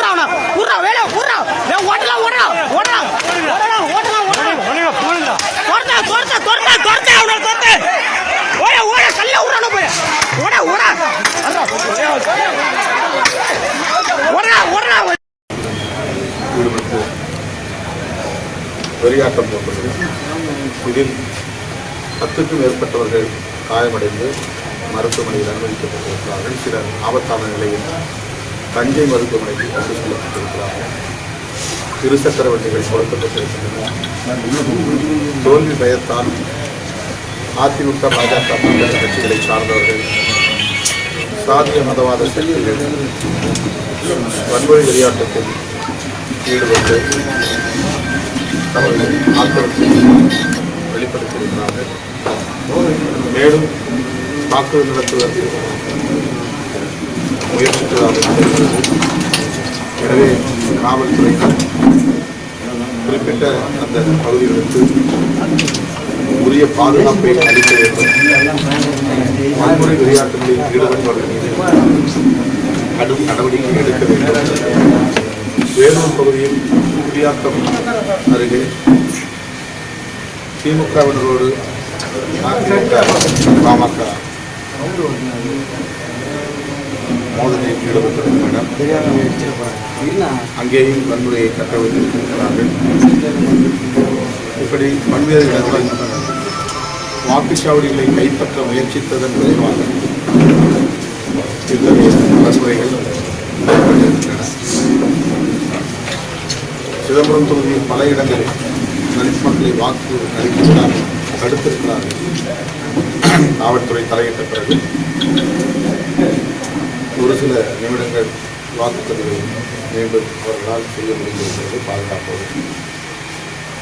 ஊர்றா அவனை. ஊர்றா வேலை ஓட்டலாம் ஓடா ஓடா ஓடலாம் ஓடலாம் ஓடலாம் துரத்தா துரத்தா துரத்தா துரத்தா அவனை துரத்து. ஓட ஓட கல்ல ஊறான போய். ஓட ஓட. ஓடா ஓடா. ஈடுபட்டு வெறியாட்டம் போட்டது இதில் பத்துக்கும் மேற்பட்டவர்கள் காயமடைந்து மருத்துவமனையில் அனுமதிக்கப்பட்டிருக்கிறார்கள். சிலர் ஆபத்தான நிலையில் தஞ்சை மருத்துவமனைக்கு கொண்டு செல்லப்பட்டிருக்கிறார்கள் இருசக்கர வண்டிகள் கொடுக்கப்பட்டிருக்கின்றன தோல்வி பயத்தால் அதிமுக பாஜக கூட்டணி கட்சிகளை சார்ந்தவர்கள் சாதிய மதவாத சக்திகள் வன்முறை விளையாட்டத்தில் ஈடுபட்டு தமது ஆக்கிரமிப்பு வெளிப்படுத்தியிருக்கிறார்கள். மேலும் தாக்குதல் நடத்துவதற்கு முயற்சித்ததாக எனவே காவல்துறையினர் குறிப்பிட்ட அந்த பகுதிகளுக்கு உரிய பாதுகாப்பை அளிக்க வேண்டும். வன்முறை விளையாட்டுகளில் ஈடுபட்டவர்கள் மீது கடும் நடவடிக்கை எடுக்க வேண்டும். வேலூர் பகுதியில் குடியாத்தம் அருகே திமுகவினரோடு அதிமுக பாமக மோதலில் ஈடுபட்டிருக்கின்றனர் அங்கேயும் வன்முறையை கட்டவிழ்த்திருக்கிறார்கள் இப்படி பல்வேறு இடங்களில் வாக்குச்சாவடிகளை கைப்பற்ற முயற்சித்ததன் விளைவாக இத்தகைய வன்முறைகள் நடைபெற்றிருக்கின்றன. சிதம்பரம் தொகுதியில் பல இடங்களில் தலித் மக்களை வாக்கு அளிக்கிறார்கள் தடுத்திருக்கிறார்கள். காவல்துறை தலையிட்ட பிறகு ஒரு சில நிமிடங்கள் வாக்குப்பதிவை மீண்டும் அவர்களால் செய்ய முடிந்திருக்கிறது பாதுகாப்போடு.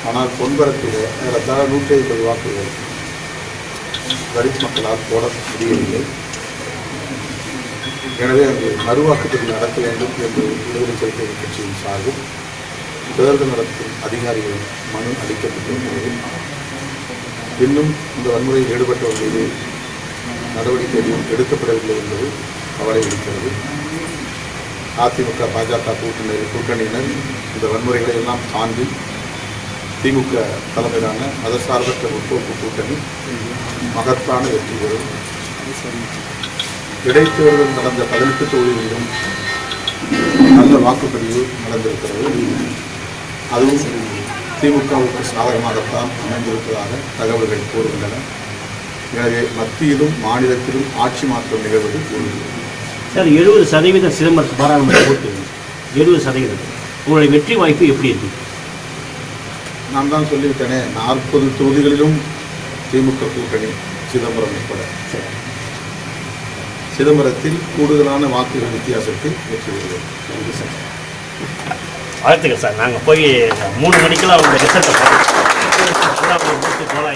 ஆனால் பொன்பரத்தில் ஏறத்தாழ நூற்றி ஐம்பது வாக்குகள் தலித் மக்களால் போட முடியவில்லை. எனவே அங்கு மறுவாக்குப்பதிவு நடத்த வேண்டும் என்று விடுதலை சிறுத்தைகள் கட்சியின் சார்பில் தேர்தல் நடத்தும் அதிகாரிகள் மனு அளிக்கப்பட்டிருக்கிறது. இன்னும் இந்த வன்முறையில் ஈடுபட்டவர்கள் மீது நடவடிக்கை எதுவும் எடுக்கப்படவில்லை என்பது கவலை இருக்கிறது. அதிமுக பாஜக கூட்டணி கூட்டணியினர் இந்த வன்முறைகளை எல்லாம் தாண்டி திமுக தலைமையிலான மதசார்பற்ற முற்போக்கு கூட்டணி மகத்தான வெற்றி பெறும். இடைத்தேர்தல் நடந்த பதினெட்டு தொகுதிகளிலும் நல்ல வாக்குப்பதிவு நடந்திருக்கிறது. அதுவும் திமுகவுக்கு சாதகமாகத்தான் அமைந்திருப்பதாக தகவல்கள் கூறுகின்றன. எனவே மத்தியிலும் மாநிலத்திலும் ஆட்சி மாற்றம் நிகழ்வது கூறுகிறது சார் எழுபது சதவீதம் சிதம்பரம் பாராளுமன்ற ஓட்டு எழுபது சதவீதம். உங்களுடைய வெற்றி வாய்ப்பு எப்படி இருக்கு? நான் தான் சொல்லிவிட்டேனே நாற்பது தொகுதிகளிலும் திமுக கூட்டணி சிதம்பரம் உட்பட. சிதம்பரத்தில் கூடுதலான வாக்குகள் வித்தியாசத்தில் வெற்றி பெறுகிறது நன்றி சார். வாழ்த்துக்கள் சார். நாங்கள் போய் மூணு மணிக்கெல்லாம் அவங்க ரிசல்ட்டை பார்த்தோம் பூரா